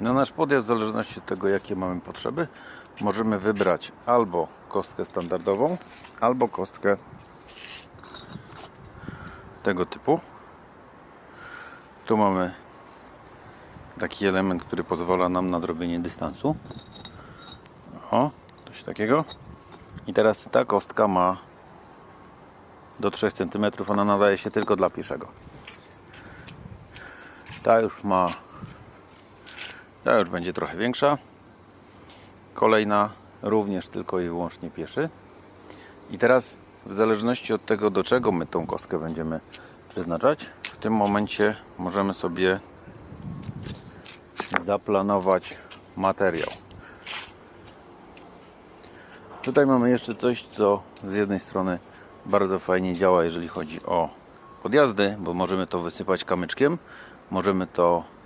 Na nasz podjazd, w zależności od tego, jakie mamy potrzeby, możemy wybrać albo kostkę standardową, albo kostkę tego typu. Tu mamy taki element, który pozwala nam na zrobienie dystansu. O, coś takiego. I teraz ta kostka ma do 3 cm. Ona nadaje się tylko dla pieszego. Ta już ma. Ta już będzie trochę większa. Kolejna również tylko i wyłącznie pieszy. I teraz w zależności od tego do czego my tą kostkę będziemy przeznaczać, w tym momencie możemy sobie zaplanować materiał. Tutaj mamy jeszcze coś, co z jednej strony bardzo fajnie działa, jeżeli chodzi o podjazdy, bo możemy to wysypać kamyczkiem, możemy to